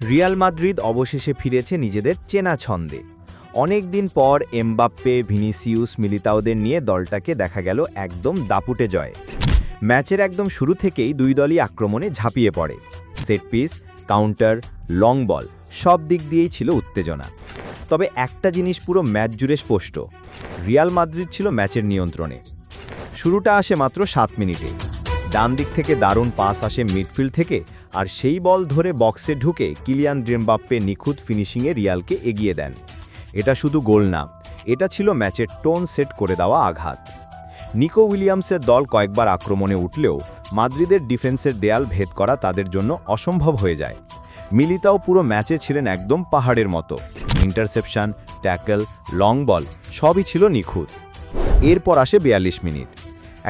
Real Madrid অবশেষে ফিরেছে নিজেদের চেনা ছন্দে। অনেক দিন পর এমবাপ্পে, ভিনিসিউস, মিলিতাওদের নিয়ে দলটাকে দেখা গেল একদম দাপুটে জয়। ম্যাচের একদম শুরু থেকেই দুই দলই আক্রমণে ঝাঁপিয়ে পড়ে। Set piece, counter, long ball, সব দিক দিয়েই ছিল উত্তেজনা। তবে একটা জিনিস পুরো ম্যাচ জুড়ে স্পষ্ট, রিয়াল মাদ্রিদ ছিল ম্যাচের নিয়ন্ত্রণে। শুরুটা আসে মাত্র সাত মিনিটে। ডান দিক থেকে দারুণ পাস আসে মিডফিল্ড থেকে, আর সেই বল ধরে বক্সে ঢুকে কিলিয়ান ড্রেমবাপ্পে নিখুঁত ফিনিশিংয়ে রিয়ালকে এগিয়ে দেন। এটা শুধু গোল না, এটা ছিল ম্যাচের টোন সেট করে দেওয়া আঘাত। নিকো উইলিয়ামসের দল কয়েকবার আক্রমণে উঠলেও মাদ্রিদের ডিফেন্সের দেয়াল ভেদ করা তাদের জন্য অসম্ভব হয়ে যায়। মিলিতাও পুরো ম্যাচে ছিলেন একদম পাহাড়ের মতো। ইন্টারসেপশন, ট্যাকল, লং বল, সবই ছিল নিখুঁত। এরপর আসে বিয়াল্লিশ মিনিট।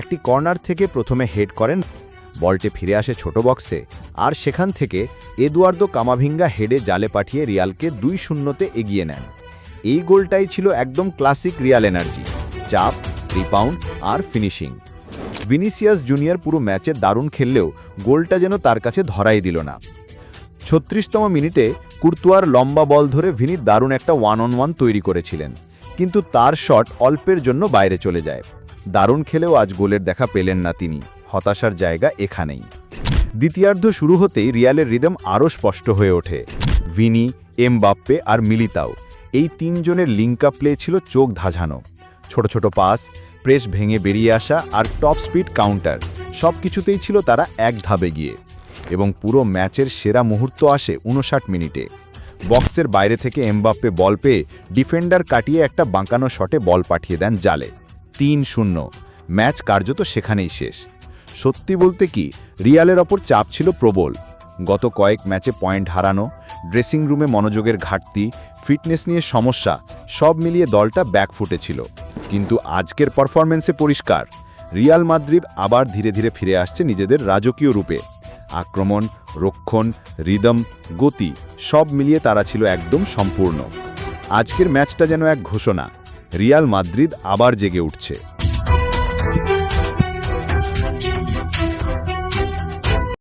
একটি কর্নার থেকে প্রথমে হেড করেন, বলটি ফিরে আসে ছোট বক্সে, আর সেখান থেকে এদুয়ার্দো কামাভিঙ্গা হেডে জালে পাঠিয়ে রিয়ালকে দুই শূন্যতে এগিয়ে নেন। এই গোলটাই ছিল একদম ক্লাসিক রিয়াল এনার্জি, চাপ রিপাউন্ড আর ফিনিশিং। ভিনিসিয়াস জুনিয়র পুরো ম্যাচে দারুণ খেললেও গোলটা যেন তার কাছে ধরাই দিল না। ছত্রিশতম মিনিটে কুর্তুয়ার লম্বা বল ধরে ভিনি দারুণ একটা ওয়ান অন ওয়ান তৈরি করেছিলেন, কিন্তু তার শট অল্পের জন্য বাইরে চলে যায়। দারুণ খেলেও আজ গোলের দেখা পেলেন না তিনি। হতাশার জায়গা এখানেই। দ্বিতীয়ার্ধ শুরু হতেই রিয়ালের রিদম আরও স্পষ্ট হয়ে ওঠে। ভিনি, এমবাপ্পে আর মিলিতাও, এই তিনজনের লিঙ্ক প্লে ছিল চোখ ধাঝানো ছোট ছোট পাস প্রেস ভেঙে বেরিয়ে আসা আর টপ স্পিড কাউন্টার সব কিছুতেই ছিল তারা এক ধাপে গিয়ে। এবং পুরো ম্যাচের সেরা মুহূর্ত আসে উনষাট মিনিটে। বক্সের বাইরে থেকে এমবাপ্পে বল পেয়ে ডিফেন্ডার কাটিয়ে একটা বাঁকানো শটে বল পাঠিয়ে দেন জালে। তিন শূন্য। ম্যাচ কার্যত সেখানেই শেষ। সত্যি বলতে কি, রিয়ালের ওপর চাপ ছিল প্রবল। গত কয়েক ম্যাচে পয়েন্ট হারানো, ড্রেসিং রুমে মনোযোগের ঘাটতি, ফিটনেস নিয়ে সমস্যা, সব মিলিয়ে দলটা ব্যাকফুটে ছিল। কিন্তু আজকের পারফরম্যান্সে পরিষ্কার, রিয়াল মাদ্রিদ আবার ধীরে ধীরে ফিরে আসছে নিজেদের রাজকীয় রূপে। আক্রমণ, রক্ষণ, রিদম, গতি, সব মিলিয়ে তারা ছিল একদম সম্পূর্ণ। আজকের ম্যাচটা যেন এক ঘোষণা রিয়াল মাদ্রিদ আবার জেগে উঠছে।